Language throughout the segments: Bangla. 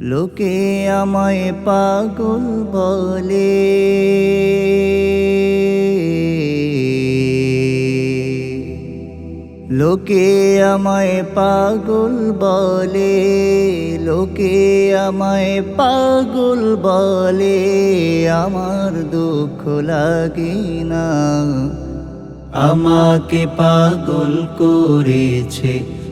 লোকে আমায় পাগল বলে। লোকে আমায় পাগল বলে, লোকে আমায় পাগল বলে। আমার দুঃখ লাগে না। আমাকে পাগল করেছে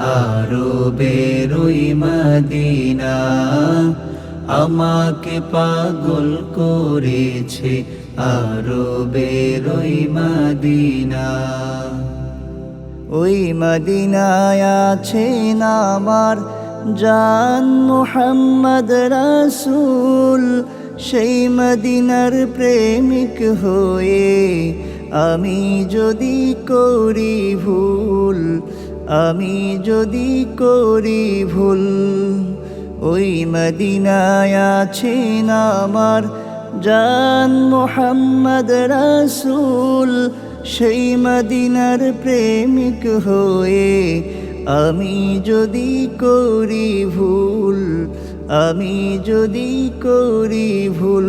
আরও বেরোই মাদিনা, আমাকে পাগল করেছে আরও বেরোই মাদিনা। ওই মদিনায় আছেন আমার জান মোহাম্মদ রাসূল, সেই মদিনার প্রেমিক হয়ে আমি যদি করি ভুল আমি যদি করি ভুল, ওই মদিনায় আছেন আমার জান মোহাম্মদ রাসূল। সেই মদিনার প্রেমিক হয়ে আমি যদি করি ভুল, আমি যদি করি ভুল,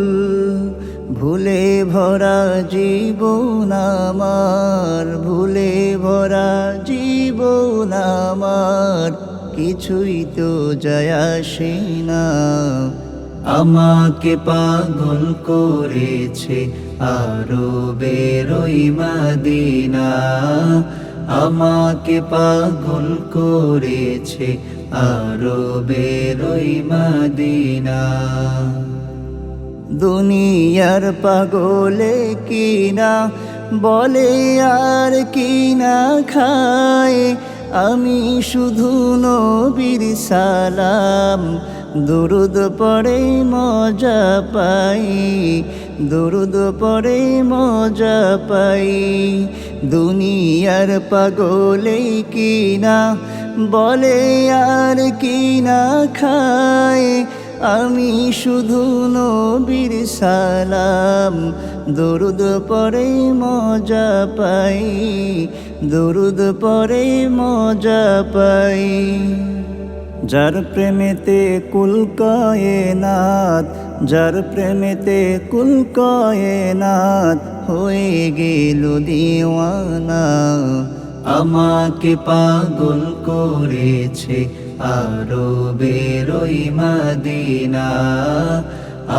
ভুলে ভরা জীবন আমার, ভুলে আমার কিছুই তো যায় না। আমাকে পাগল করেছে আরও বেরোই মাদিনা। আমাকে পাগল করেছে আরও বেরোই মাদিনা। দুনিয়ার পাগলে কিনা, বলে আর কিনা খায়। আমি শুধু নবীর সালাম। দুরুদ পড়ে মজা পাই, দুরুদ পড়ে মজা পাই। দুনিয়ার পাগলে কিনা, বলে আর কিনা খায়। আমি শুধু নবীর সালাম, দরুদ পরে মজা পাই। দরুদ পরে মজা পাই। যার প্রেমেতে কুল নাথ যার প্রেমেতে কুল নাথ হয়ে গেল দিওয়ানা। আমাকে পাগল করেছে আরও বেরোই মাদিনা।